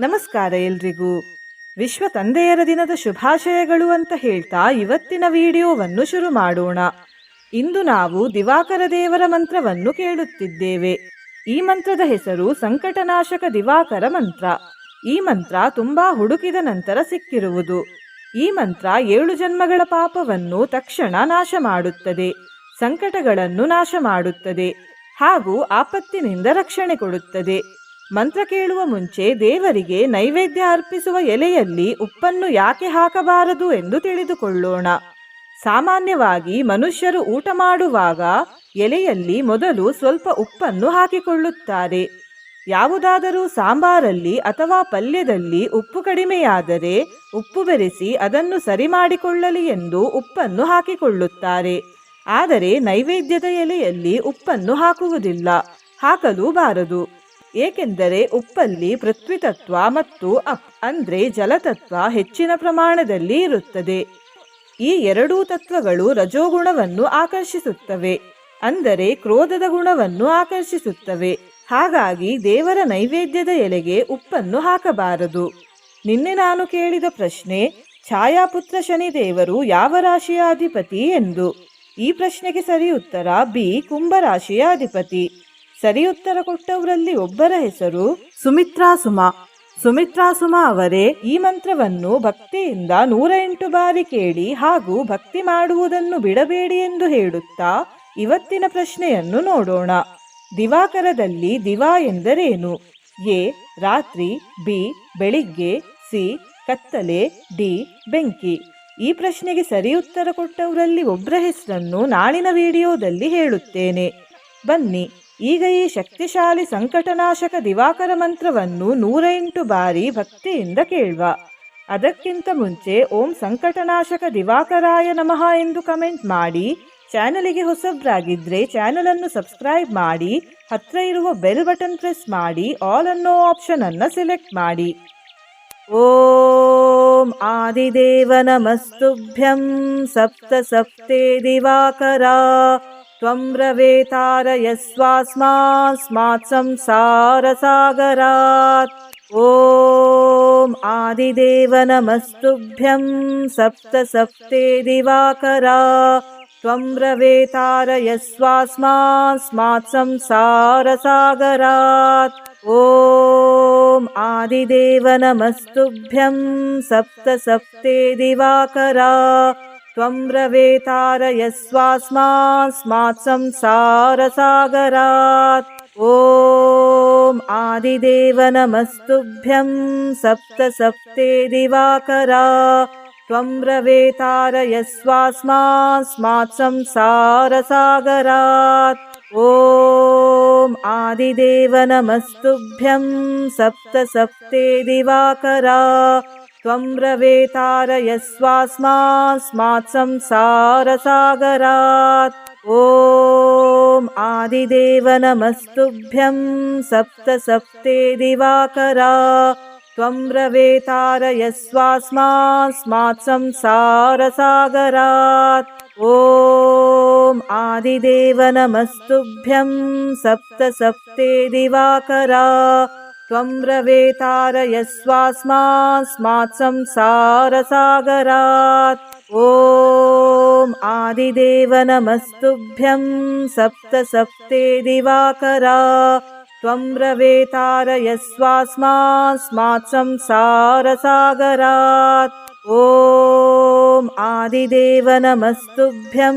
ನಮಸ್ಕಾರ ಎಲ್ರಿಗೂ. ವಿಶ್ವ ತಂದೆಯರ ದಿನದ ಶುಭಾಶಯಗಳು ಅಂತ ಹೇಳ್ತಾ ಇವತ್ತಿನ ವಿಡಿಯೋವನ್ನು ಶುರು ಮಾಡೋಣ. ಇಂದು ನಾವು ದಿವಾಕರ ದೇವರ ಮಂತ್ರವನ್ನು ಕೇಳುತ್ತಿದ್ದೇವೆ. ಈ ಮಂತ್ರದ ಹೆಸರು ಸಂಕಟನಾಶಕ ದಿವಾಕರ ಮಂತ್ರ. ಈ ಮಂತ್ರ ತುಂಬಾ ಹುಡುಕಿದ ನಂತರ ಸಿಕ್ಕಿರುವುದು. ಈ ಮಂತ್ರ ಏಳು ಜನ್ಮಗಳ ಪಾಪವನ್ನು ತಕ್ಷಣ ನಾಶ ಮಾಡುತ್ತದೆ. ಸಂಕಟಗಳನ್ನು ನಾಶ ಮಾಡುತ್ತದೆ. ಹಾಗೂ ಆಪತ್ತಿನಿಂದ ರಕ್ಷಣೆ ಕೊಡುತ್ತದೆ. ಮಂತ್ರ ಕೇಳುವ ಮುಂಚೆ ದೇವರಿಗೆ ನೈವೇದ್ಯ ಅರ್ಪಿಸುವ ಎಲೆಯಲ್ಲಿ ಉಪ್ಪನ್ನು ಯಾಕೆ ಹಾಕಬಾರದು ಎಂದು ತಿಳಿದುಕೊಳ್ಳೋಣ. ಸಾಮಾನ್ಯವಾಗಿ ಮನುಷ್ಯರು ಊಟ ಮಾಡುವಾಗ ಎಲೆಯಲ್ಲಿ ಮೊದಲು ಸ್ವಲ್ಪ ಉಪ್ಪನ್ನು ಹಾಕಿಕೊಳ್ಳುತ್ತಾರೆ. ಯಾವುದಾದರೂ ಸಾಂಬಾರಲ್ಲಿ ಅಥವಾ ಪಲ್ಯದಲ್ಲಿ ಉಪ್ಪು ಕಡಿಮೆಯಾದರೆ ಉಪ್ಪು ಬೆರೆಸಿ ಅದನ್ನು ಸರಿ ಮಾಡಿಕೊಳ್ಳಲಿ ಎಂದು ಉಪ್ಪನ್ನು ಹಾಕಿಕೊಳ್ಳುತ್ತಾರೆ. ಆದರೆ ನೈವೇದ್ಯದ ಎಲೆಯಲ್ಲಿ ಉಪ್ಪನ್ನು ಹಾಕುವುದಿಲ್ಲ, ಹಾಕಲೂ ಬಾರದು. ಏಕೆಂದರೆ ಉಪ್ಪಲ್ಲಿ ಪೃಥ್ವಿತತ್ವ ಮತ್ತು ಅಪ್, ಅಂದರೆ ಜಲತತ್ವ ಹೆಚ್ಚಿನ ಪ್ರಮಾಣದಲ್ಲಿ ಇರುತ್ತದೆ. ಈ ಎರಡೂ ತತ್ವಗಳು ರಜೋಗುಣವನ್ನು ಆಕರ್ಷಿಸುತ್ತವೆ, ಅಂದರೆ ಕ್ರೋಧದ ಗುಣವನ್ನು ಆಕರ್ಷಿಸುತ್ತವೆ. ಹಾಗಾಗಿ ದೇವರ ನೈವೇದ್ಯದ ಎಲೆಗೆ ಉಪ್ಪನ್ನು ಹಾಕಬಾರದು. ನಿನ್ನೆ ನಾನು ಕೇಳಿದ ಪ್ರಶ್ನೆ, ಛಾಯಾಪುತ್ರ ಶನಿದೇವರು ಯಾವ ರಾಶಿಯ ಅಧಿಪತಿ ಎಂದು? ಈ ಪ್ರಶ್ನೆಗೆ ಸರಿ ಉತ್ತರ ಬಿ ಕುಂಭರಾಶಿಯ ಅಧಿಪತಿ. ಸರಿ ಉತ್ತರ ಕೊಟ್ಟವರಲ್ಲಿ ಒಬ್ಬರ ಹೆಸರು ಸುಮಿತ್ರಾ ಸುಮ. ಸುಮಿತ್ರಾ ಸುಮ ಅವರೇ ಈ ಮಂತ್ರವನ್ನು ಭಕ್ತಿಯಿಂದ ನೂರ ಎಂಟು ಬಾರಿ ಕೇಳಿ ಹಾಗೂ ಭಕ್ತಿ ಮಾಡುವುದನ್ನು ಬಿಡಬೇಡಿ ಎಂದು ಹೇಳುತ್ತಾ ಇವತ್ತಿನ ಪ್ರಶ್ನೆಯನ್ನು ನೋಡೋಣ. ದಿವಾಕರದಲ್ಲಿ ದಿವಾ ಎಂದರೇನು? ಎ, ರಾತ್ರಿ, ಬಿ, ಬೆಳಿಗ್ಗೆ, ಸಿ, ಕತ್ತಲೆ, ಡಿ, ಬೆಂಕಿ. ಈ ಪ್ರಶ್ನೆಗೆ ಸರಿ ಉತ್ತರ ಕೊಟ್ಟವರಲ್ಲಿ ಒಬ್ಬರ ಹೆಸರನ್ನು ನಾಳಿನ ವಿಡಿಯೋದಲ್ಲಿ ಹೇಳುತ್ತೇನೆ. ಬನ್ನಿ. ಈಗ ಈ ಶಕ್ತಿಶಾಲಿ ಸಂಕಟನಾಶಕ ದಿವಾಕರ ಮಂತ್ರವನ್ನು ನೂರ ಎಂಟು ಬಾರಿ ಭಕ್ತಿಯಿಂದ ಕೇಳುವ. ಅದಕ್ಕಿಂತ ಮುಂಚೆ ಓಂ ಸಂಕಟನಾಶಕ ದಿವಾಕರಾಯ ನಮಃ ಎಂದು ಕಮೆಂಟ್ ಮಾಡಿ, ಚಾನಲಿಗೆ ಹೊಸಬ್ರಾಗಿದ್ರೆ ಚಾನಲ್ ಅನ್ನು ಸಬ್ಸ್ಕ್ರೈಬ್ ಮಾಡಿ, ಹತ್ರ ಇರುವ ಬೆಲ್ ಬಟನ್ ಪ್ರೆಸ್ ಮಾಡಿ, ಆಲ್ ಅನ್ನೋ ಆಪ್ಷನ್ ಅನ್ನ ಸೆಲೆಕ್ಟ್ ಮಾಡಿ. ಓಂ ಆದಿದೇವ ನಮಸ್ತುಭ್ಯಂ ಸಪ್ತ ಸಪ್ತೇ ದಿವಾಕರ. त्वं रवेतारयस्वास्मास्मात् संसारसागरात्। ॐ आदिदेव नमस्तुभ्यं सप्त सप्ते दिवाकरा। त्वं रवेतारयस्वास्मास्मात् संसारसागरात्। ॐ आदिदेव नमस्तुभ्यं सप्त सप्ते दिवाकरा त्वं रवेतारयस्वास्मास्मात् संसारसागरात् ॐ आदिदेव नमस्तुभ्यं सप्त सप्ते दिवाकरा। त्वं रवेतारयस्वास्मास्मात् संसारसागरात् ॐ आदिदेव नमस्तुभ्यं सप्त सप्ते दिवाकरा त्वं रवेतारयस्वास्मास्मात् संसारसागरात् ॐ आदिदेव नमस्तुभ्यं सप्त सप्ते दिवाकरा। त्वं रवेतारयस्वास्मास्मात् संसारसागरात् ॐ आदिदेव नमस्तुभ्यं सप्त सप्ते दिवाकरा त्वं रवेतारयस्वास्मास्मात् संसारसागरात् ॐ आदिदेव नमस्तुभ्यं सप्त सप्ते दिवाकरा। त्वं रवेतारयस्वास्मास्मात् संसारसागरात् ॐ आदिदेव नमस्तुभ्यं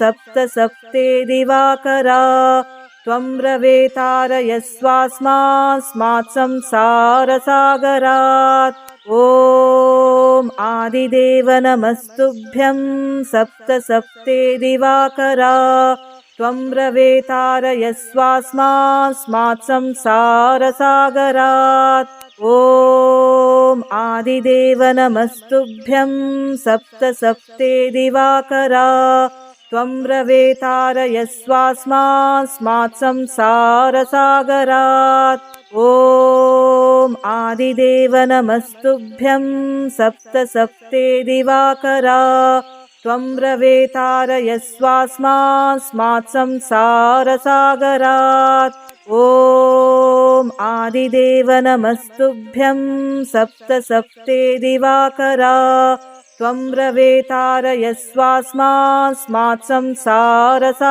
सप्त सप्ते दिवाकरा त्वं रवेतारयस्वास्मास्मात् संसारसागरात् ॐ आदिदेव नमस्तुभ्यं सप्त सप्ते दिवाकरा। त्वं रवेतारयस्वास्मास्मात् संसारसागरात् ॐ आदिदेव नमस्तुभ्यं सप्त सप्ते दिवाकरा त्वं रवेतारयस्वास्मास्मात् संसारसागरात्। ॐ आदिदेव नमस्तुभ्यं सप्त सप्ते दिवाकरा। त्वं रवेतारयस्वास्मास्मात् संसारसागरात्। ॐ आदिदेव नमस्तुभ्यं सप्त सप्ते दिवाकरा त्वं रवेतारयस्वास्मास्मात् संसारसागरात्।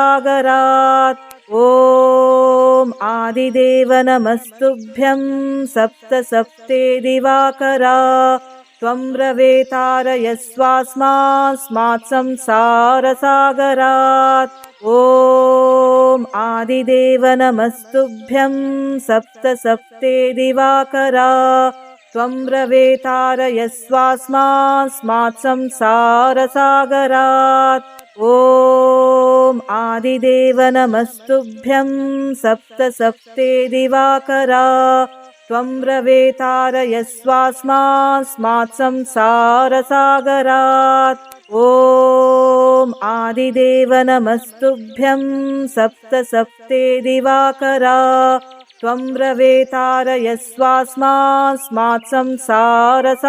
ॐ आदिदेव नमस्तुभ्यं सप्त सप्ते दिवाकरा। त्वं रवेतारयस्वास्मास्मात् संसारसागरात्। ॐ आदिदेव नमस्तुभ्यं सप्त सप्ते दिवाकरा त्वं रवेतारयस्वास्मास्मात् संसारसागरात्। ॐ आदिदेव नमस्तुभ्यं सप्त सप्ते दिवाकरा। त्वं रवेतारयस्वास्मास्मात् संसारसागरात्। ॐ आदिदेव नमस्तुभ्यं सप्त सप्ते दिवाकरा त्वं रवेतारयस्वास्मास्मात् संसारसागरात्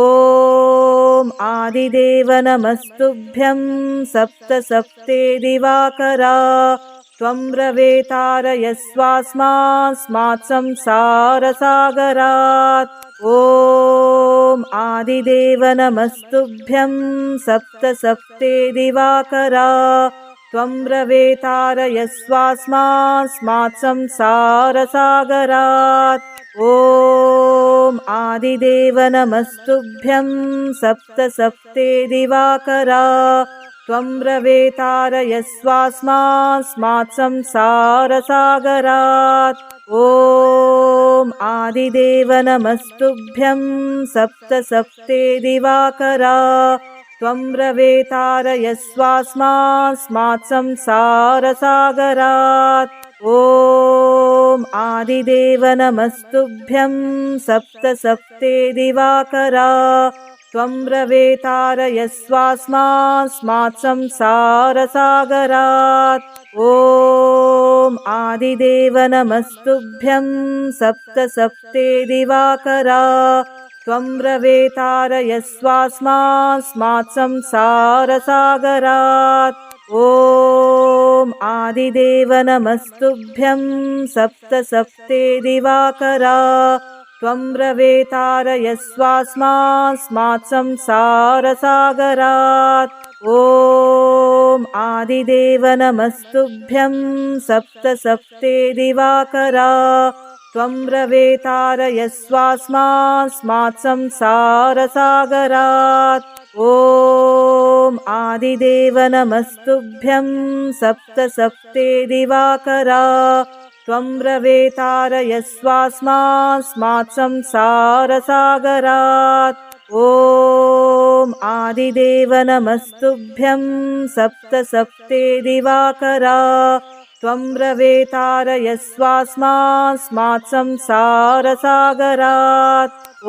ॐ आदिदेव नमस्तुभ्यं सप्त सप्ते दिवाकरा। त्वं रवेतारयस्वास्मास्मात् संसारसागरात् ॐ आदिदेव नमस्तुभ्यं सप्त सप्ते दिवाकरा त्वं रवेतारयस्वास्मास्मात् संसारसागरात्। ॐ आदिदेव नमस्तुभ्यं सप्त सप्ते दिवाकरा। त्वं रवेतारयस्वास्मास्मात् संसारसागरात्। ॐ आदिदेव नमस्तुभ्यं सप्त सप्ते दिवाकरा त्वं रवेतारयस्वास्मास्मात् संसारसागरात्। ॐ आदिदेव नमस्तुभ्यं सप्त सप्ते दिवाकरा। त्वं रवेतारयस्वास्मास्मात् संसारसागरात्। ॐ आदिदेव नमस्तुभ्यं सप्त सप्ते दिवाकरा त्वं रवेतारयस्वास्मास्मात् संसारसागरात् ॐ आदिदेव नमस्तुभ्यं सप्त सप्ते दिवाकरा। त्वं रवेतारयस्वास्मास्मात् संसारसागरात् ॐ आदिदेव नमस्तुभ्यं सप्त सप्ते दिवाकरा त्वं रवेतारयस्वास्मास्मात् संसारसागरात्। ॐ आदिदेव नमस्तुभ्यं सप्त सप्ते दिवाकरा। त्वं रवेतारयस्वास्मास्मात् संसारसागरात्। ॐ आदिदेव नमस्तुभ्यं सप्त सप्ते दिवाकरा त्वं रवेतारयस्वास्मास्मात् संसारसागरात्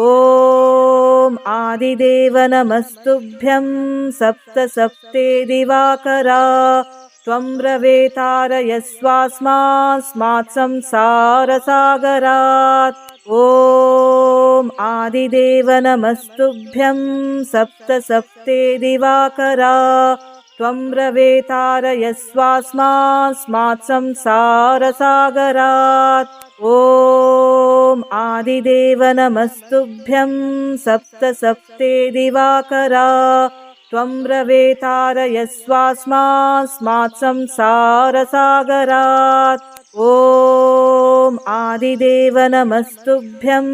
ॐ आदिदेव नमस्तुभ्यं सप्त सप्ते दिवाकरा। त्वं रवेतारयस्वास्मास्मात् संसारसागरात् ॐ आदिदेव नमस्तुभ्यं सप्त सप्ते दिवाकरा त्वं रवेतारयस्वास्मास्मात् संसारसागरात् ॐ आदिदेव नमस्तुभ्यं सप्त सप्ते दिवाकरा। त्वं रवेतारयस्वास्मास्मात् संसारसागरात् ॐ आदिदेव नमस्तुभ्यं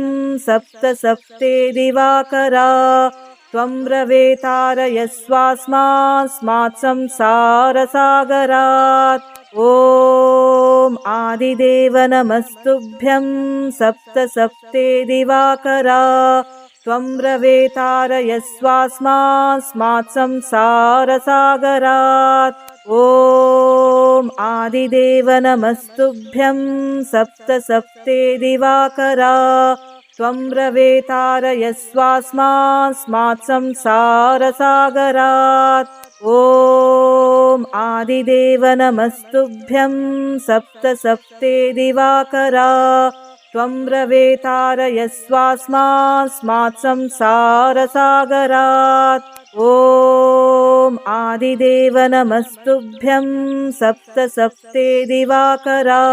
सप्त सप्ते दिवाकरा त्वं रवेतारयस्वास्मास्मात् संसारसागरात् ॐ आदिदेव नमस्तुभ्यं सप्त सप्ते दिवाकरा। त्वं रवेतारयस्वास्मास्मात् संसारसागरात् ॐ आदिदेव नमस्तुभ्यं सप्त सप्ते दिवाकरा त्वं रवेतारयस्वास्मास्मात् संसारसागरात्। ॐ आदिदेव नमस्तुभ्यं सप्त सप्ते दिवाकरा। त्वं रवेतारयस्वास्मास्मात् संसारसागरात्। ॐ आदिदेव नमस्तुभ्यं सप्त सप्ते दिवाकरा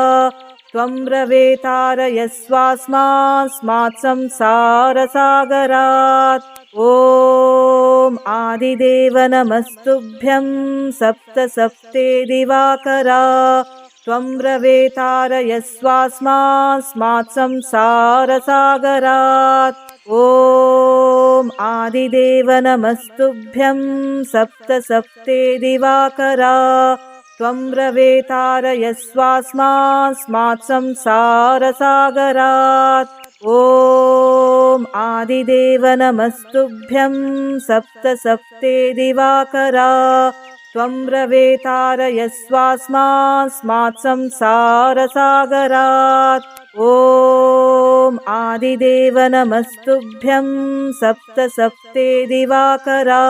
त्वं रवेतारयस्वास्मास्मात् संसारसागरात् ॐ आदिदेव नमस्तुभ्यं सप्त सप्ते दिवाकरा। त्वं रवेतारयस्वास्मास्मात् संसारसागरात् ॐ आदिदेव नमस्तुभ्यं सप्त सप्ते दिवाकरा त्वं रवेतारयस्वास्मास्मात् संसारसागरात् ॐ आदिदेव नमस्तुभ्यं सप्त सप्ते दिवाकरा। त्वं रवेतारयस्वास्मास्मात् संसारसागरात् ॐ आदिदेव नमस्तुभ्यं सप्त सप्ते दिवाकरा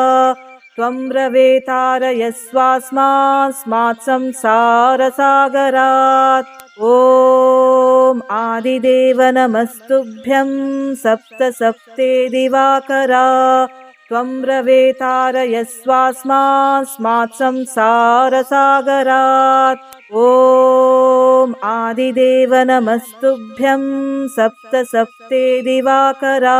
त्वं रवेतारयस्वास्मास्मात् संसारसागरात्। ॐ आदिदेव नमस्तुभ्यं सप्त सप्ते दिवाकरा। त्वं रवेतारयस्वास्मास्मात् संसारसागरात्। ॐ आदिदेव नमस्तुभ्यं सप्त सप्ते दिवाकरा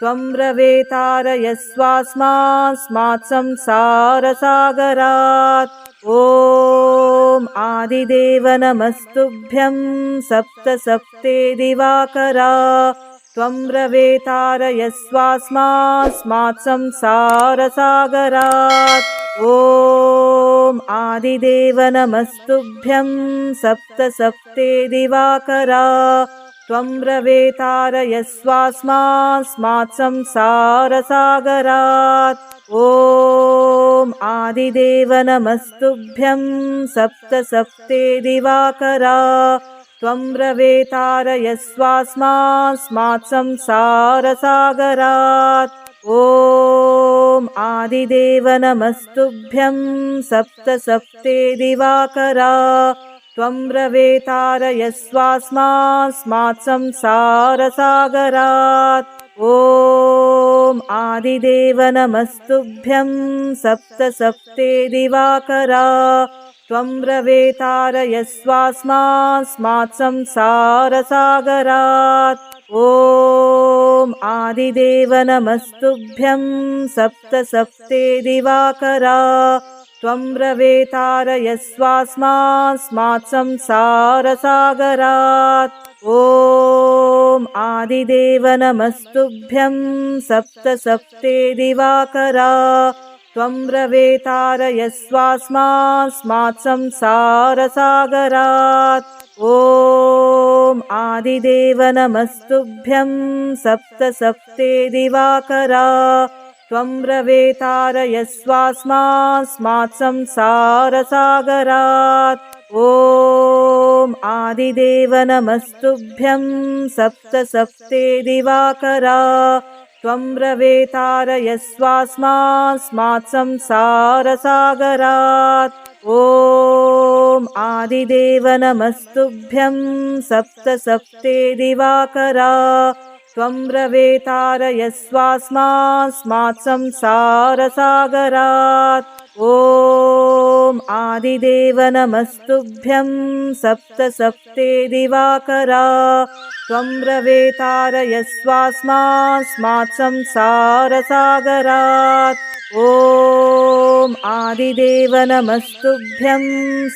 त्वं रवेतारयस्वास्मास्मात् संसारसागरात्। ॐ आदिदेव नमस्तुभ्यं सप्त सप्ते दिवाकरा। त्वं रवेतारयस्वास्मास्मात् संसारसागरात्। ॐ आदिदेव नमस्तुभ्यं सप्त सप्ते दिवाकरा त्वं रवेतारयस्वास्मास्मात् संसारसागरात् ॐ आदिदेव नमस्तुभ्यं सप्त सप्ते दिवाकरा। त्वं रवेतारयस्वास्मास्मात् संसारसागरात् ॐ आदिदेव नमस्तुभ्यं सप्त सप्ते दिवाकरा त्वं रवेतारयस्वास्मास्मात् संसारसागरात्। ॐ आदिदेव नमस्तुभ्यं सप्त सप्ते दिवाकरा। त्वं रवेतारयस्वास्मास्मात् संसारसागरात्। ॐ आदिदेव नमस्तुभ्यं सप्त सप्ते दिवाकरा त्वं रवेतारयस्वास्मास्मात् संसारसागरात्। ॐ आदिदेव नमस्तुभ्यं सप्त सप्ते दिवाकरा। त्वं रवेतारयस्वास्मास्मात् संसारसागरात्। ॐ आदिदेव नमस्तुभ्यं सप्त सप्ते दिवाकरा त्वं रवेतारयस्वास्मास्मात् संसारसागरात् ॐ आदिदेव नमस्तुभ्यं सप्त सप्ते दिवाकरा। त्वं रवेतारयस्वास्मास्मात् संसारसागरात् ॐ आदिदेव नमस्तुभ्यं सप्त सप्ते दिवाकरा त्वं रवेतारयस्वास्मास्मात् संसारसागरात्। ॐ आदिदेव नमस्तुभ्यं सप्त सप्ते दिवाकरा। त्वं रवेतारयस्वास्मास्मात् संसारसागरात्। ॐ आदिदेव नमस्तुभ्यं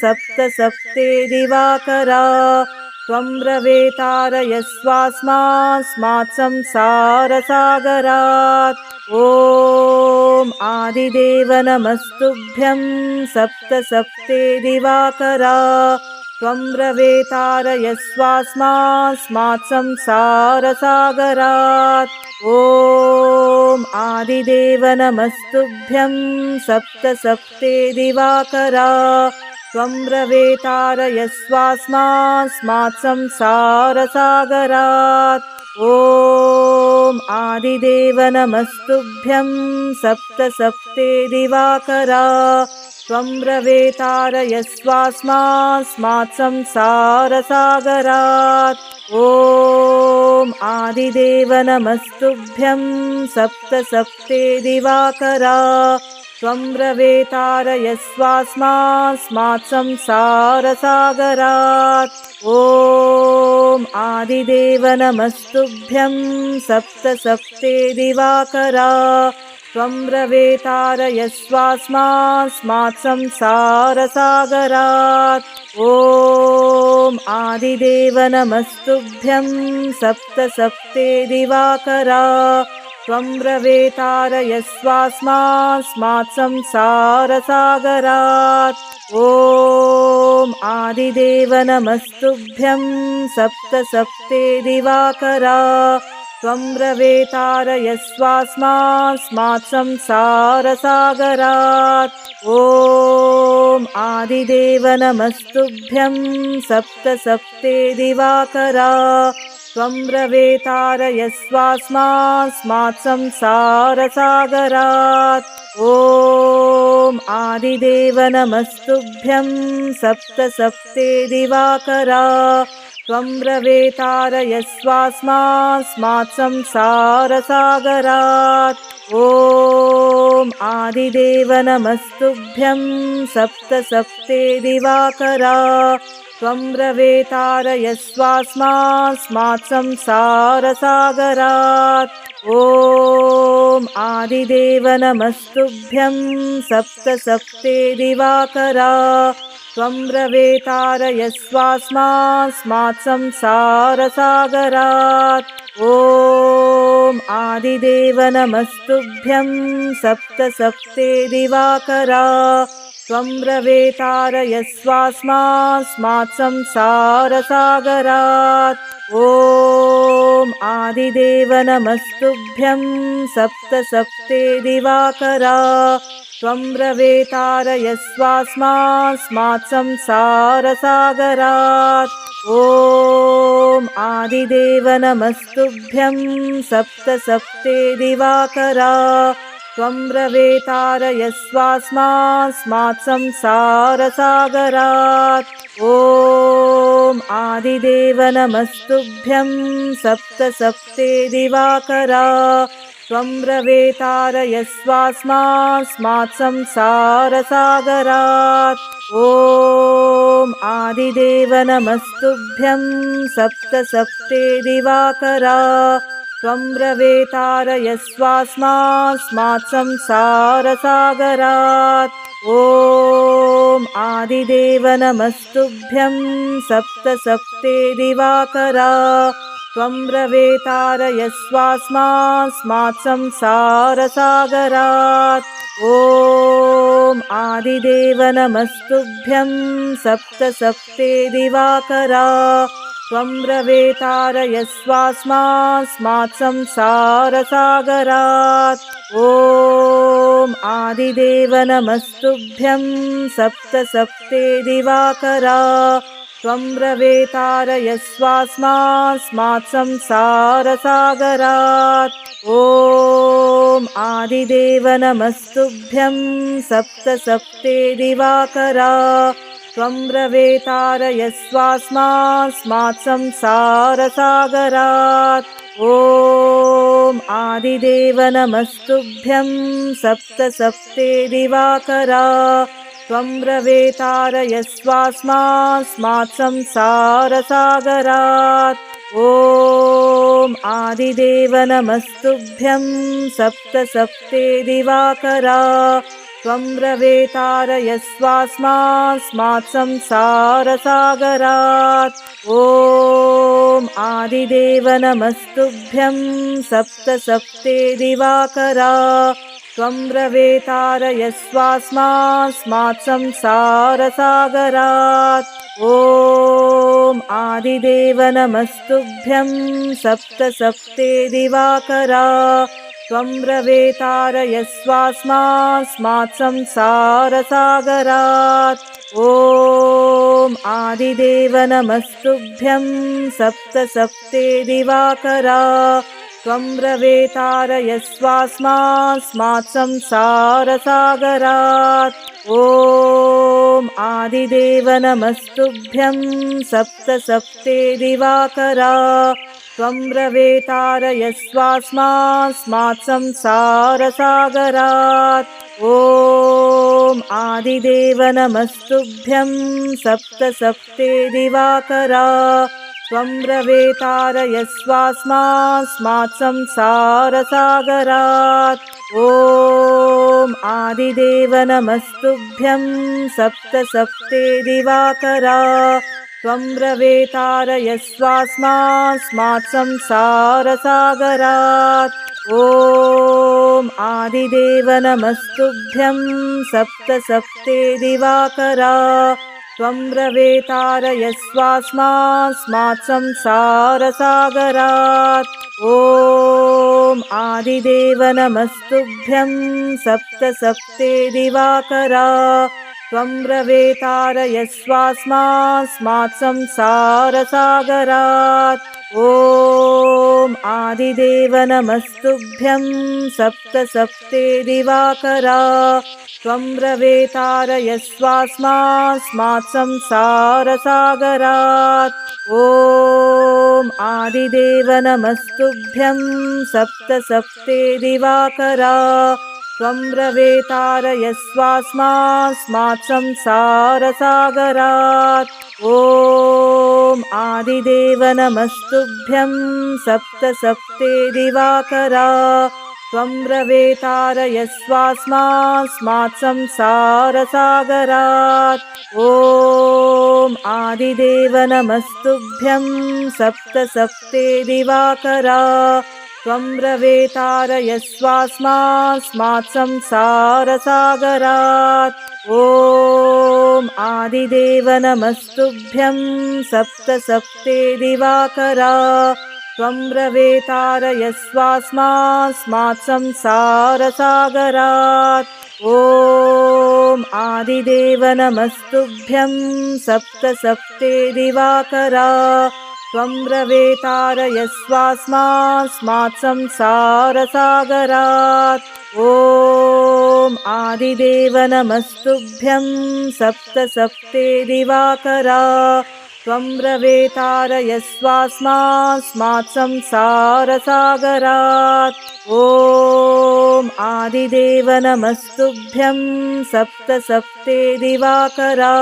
सप्त सप्ते दिवाकरा त्वं रवेतारयस्वास्मास्मात् संसारसागरात्। ॐ आदिदेव नमस्तुभ्यं सप्त सप्ते दिवाकरा। त्वं रवेतारयस्वास्मास्मात् संसारसागरात्। ॐ आदिदेव नमस्तुभ्यं सप्त सप्ते दिवाकरा त्वं रवेतारयस्वास्मास्मात् संसारसागरात्। ॐ आदिदेव नमस्तुभ्यं सप्त सप्ते दिवाकरा। त्वं रवेतारयस्वास्मास्मात् संसारसागरात्। ॐ आदिदेव नमस्तुभ्यं सप्त सप्ते दिवाकरा त्वं रवेतारयस्वास्मास्मात् संसारसागरात् ॐ आदिदेव नमस्तुभ्यं सप्त सप्ते दिवाकरा। त्वं रवेतारयस्वास्मास्मात् संसारसागरात् ॐ आदिदेव नमस्तुभ्यं सप्त सप्ते दिवाकरा त्वं रवेतारयस्वास्मास्मात् संसारसागरात्। ॐ आदिदेव नमस्तुभ्यं सप्त सप्ते दिवाकरा। त्वं रवेतारयस्वास्मास्मात् संसारसागरात्। ॐ आदिदेव नमस्तुभ्यं सप्त सप्ते दिवाकरा त्वं रवेतारयस्वास्मास्मात् संसारसागरात् ॐ आदिदेव नमस्तुभ्यं सप्त सप्ते दिवाकरा। त्वं रवेतारयस्वास्मास्मात् संसारसागरात् ॐ आदिदेव नमस्तुभ्यं सप्त सप्ते दिवाकरा त्वं रवेतारयस्वास्मास्मात् संसारसागरात् ॐ आदिदेव नमस्तुभ्यं सप्त सप्ते दिवाकरा। त्वं रवेतारयस्वास्मास्मात् संसारसागरात् ॐ आदिदेव नमस्तुभ्यं सप्त सप्ते दिवाकरा त्वं रवेतारयस्वास्मास्मात् संसारसागरात्। ॐ आदिदेव नमस्तुभ्यं सप्त सप्ते दिवाकरा। त्वं रवेतारयस्वास्मास्मात् संसारसागरात्। ॐ आदिदेव नमस्तुभ्यं सप्त सप्ते दिवाकरा त्वं रवेतारयस्वास्मास्मात् संसारसागरात्। ॐ आदिदेव नमस्तुभ्यं सप्त सप्ते दिवाकरा। त्वं रवेतारयस्वास्मास्मात् संसारसागरात्। ॐ आदिदेव नमस्तुभ्यं सप्त सप्ते दिवाकरा त्वं रवेतारयस्वास्मास्मात् संसारसागरात् ॐ आदिदेव नमस्तुभ्यं सप्त सप्ते दिवाकरा। त्वं रवेतारयस्वास्मास्मात् संसारसागरात् ॐ आदिदेव नमस्तुभ्यं सप्त सप्ते दिवाकरा त्वं रवेतारयस्वास्मास्मात् संसारसागरात्। ॐ आदिदेव नमस्तुभ्यं सप्त सप्ते दिवाकरा। त्वं रवेतारयस्वास्मास्मात् संसारसागरात्। ॐ आदिदेव नमस्तुभ्यं सप्त सप्ते दिवाकरा त्वं रवेतारयस्वास्मास्मात् संसारसागरात् ॐ आदिदेव नमस्तुभ्यं सप्त सप्ते दिवाकरा। त्वं रवेतारयस्वास्मास्मात् संसारसागरात् ॐ आदिदेव नमस्तुभ्यं सप्त सप्ते दिवाकरा त्वं रवेतारयस्वास्मास्मात् संसारसागरात् ॐ आदिदेव नमस्तुभ्यं सप्त सप्ते दिवाकरा। त्वं रवेतारयस्वास्मास्मात् संसारसागरात् ॐ आदिदेव नमस्तुभ्यं सप्त सप्ते दिवाकरा त्वं रवेतारयस्वास्मास्मात् संसारसागरात्। ॐ आदिदेव नमस्तुभ्यं सप्त सप्ते दिवाकरा। त्वं रवेतारयस्वास्मास्मात् संसारसागरात्। ॐ आदिदेव नमस्तुभ्यं सप्त सप्ते दिवाकरा त्वं रवेतारयस्वास्मास्मात् संसारसागरात्। ॐ आदिदेव नमस्तुभ्यं सप्त सप्ते दिवाकरा। त्वं रवेतारयस्वास्मास्मात् संसारसागरात्। ॐ आदिदेव नमस्तुभ्यं सप्त सप्ते दिवाकरा त्वं रवेतारयस्वास्मास्मात् संसारसागरात् ॐ आदिदेव नमस्तुभ्यं सप्त सप्ते दिवाकरा। त्वं रवेतारयस्वास्मास्मात् संसारसागरात् ॐ आदिदेव नमस्तुभ्यं सप्त सप्ते दिवाकरा त्वं रवेतारयस्वास्मास्मात् संसारसागरात्। ॐ आदिदेव नमस्तुभ्यं सप्त सप्ते दिवाकरा। त्वं रवेतारयस्वास्मास्मात् संसारसागरात्। ॐ आदिदेव नमस्तुभ्यं सप्त सप्ते दिवाकरा त्वं रवेतारयस्वास्मास्मात् संसारसागरात् ॐ आदिदेव नमस्तुभ्यं सप्त सप्ते दिवाकरा। त्वं रवेतारयस्वास्मास्मात् संसारसागरात् ॐ आदिदेव नमस्तुभ्यं सप्त सप्ते दिवाकरा त्वं रवेतारयस्वास्मास्मात् संसारसागरात् ॐ आदिदेव नमस्तुभ्यं सप्त सप्ते दिवाकरा। त्वं रवेतारयस्वास्मास्मात् संसारसागरात् ॐ आदिदेव नमस्तुभ्यं सप्त सप्ते दिवाकरा त्वं रवेतारयस्वास्मास्मात् संसारसागरात् ॐ आदिदेव नमस्तुभ्यं सप्त सप्ते दिवाकरा। त्वं रवेतारयस्वास्मास्मात् संसारसागरात् ॐ आदिदेव नमस्तुभ्यं सप्त सप्ते दिवाकरा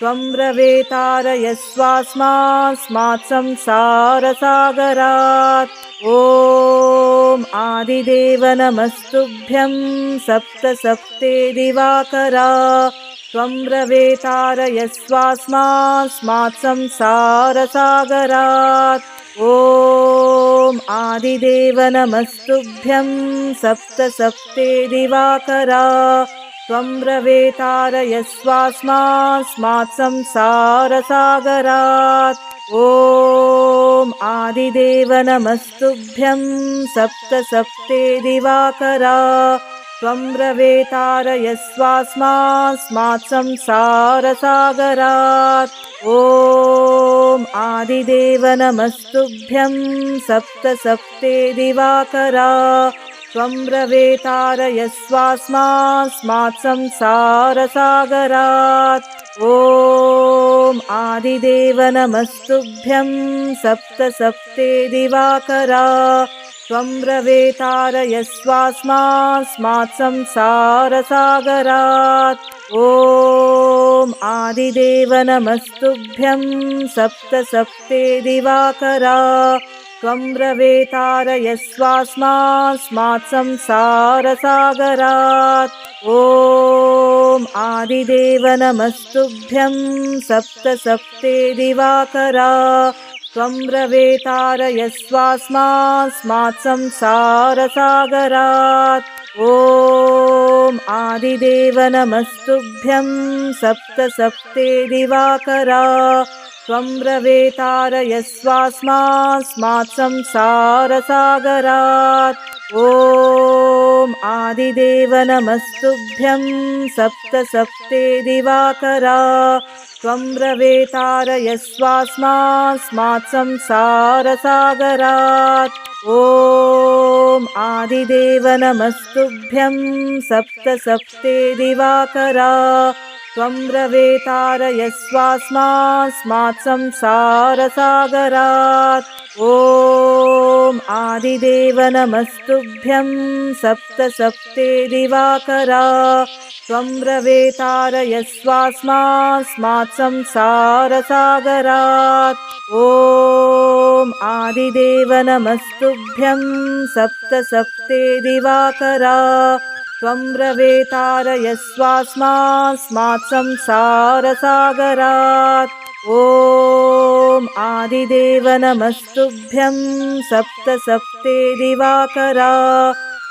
त्वं रवेतारयस्वास्मास्मात् संसारसागरात् ॐ आदिदेव नमस्तुभ्यं सप्त सप्ते दिवाकरा। त्वं रवेतारयस्वास्मास्मात् संसारसागरात् ॐ आदिदेव नमस्तुभ्यं सप्त सप्ते दिवाकरा त्वं रवेतारयस्वास्मास्मात् संसारसागरात् ॐ आदिदेव नमस्तुभ्यं सप्त सप्ते दिवाकरा त्वं रवेतारयस्वास्मास्मात् संसारसागरात् ॐ आदिदेव नमस्तुभ्यं सप्त सप्ते दिवाकरा त्वं रवेतारयस्वास्मास्मात् संसारसागरात्। ॐ आदिदेव नमस्तुभ्यं सप्त सप्ते दिवाकरा। त्वं रवेतारयस्वास्मास्मात् संसारसागरात्। ॐ आदिदेव नमस्तुभ्यं सप्त सप्ते दिवाकरा त्वं रवेतारयस्वास्मास्मात् संसारसागरात्। ॐ आदिदेव नमस्तुभ्यं सप्त सप्ते दिवाकरा। त्वं रवेतारयस्वास्मास्मात् संसारसागरात्। ॐ आदिदेव नमस्तुभ्यं सप्त सप्ते दिवाकरा त्वं रवेतारयस्वास्मास्मात् संसारसागरात् ॐ आदिदेव नमस्तुभ्यं सप्त सप्ते दिवाकरा। त्वं रवेतारयस्वास्मास्मात् संसारसागरात् ॐ आदिदेव नमस्तुभ्यं सप्त सप्ते दिवाकरा त्वं रवेतारयस्वास्मास्मात् संसारसागरात्। ॐ आदिदेव नमस्तुभ्यं सप्त सप्ते दिवाकरा। त्वं रवेतारयस्वास्मास्मात् संसारसागरात्। ॐ आदिदेव नमस्तुभ्यं सप्त सप्ते दिवाकरा त्वं रवेतारयस्वास्मास्मात् संसारसागरात्। ॐ आदिदेव नमस्तुभ्यं सप्त सप्ते दिवाकरा।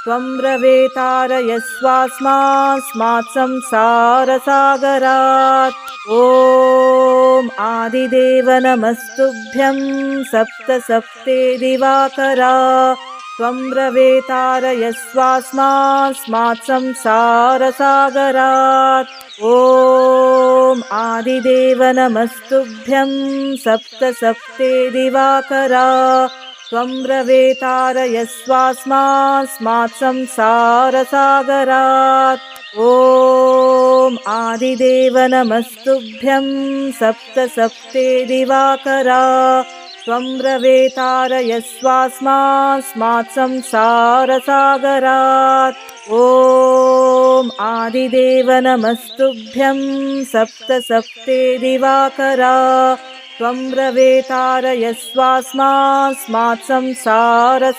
त्वं रवेतारयस्वास्मास्मात् संसारसागरात्। ॐ आदिदेव नमस्तुभ्यं सप्त सप्ते दिवाकरा त्वं रवेतारयस्वास्मास्मात् संसारसागरात् ॐ आदिदेव नमस्तुभ्यं सप्त सप्ते दिवाकरा। त्वं रवेतारयस्वास्मास्मात् संसारसागरात् ॐ आदिदेव नमस्तुभ्यं सप्त सप्ते दिवाकरा त्वं रवेतारयस्वास्मास्मात् संसारसागरात्। ॐ आदिदेव नमस्तुभ्यं सप्त सप्ते दिवाकरा त्वं रवेतारयस्वास्मास्मात् संसारसागरात्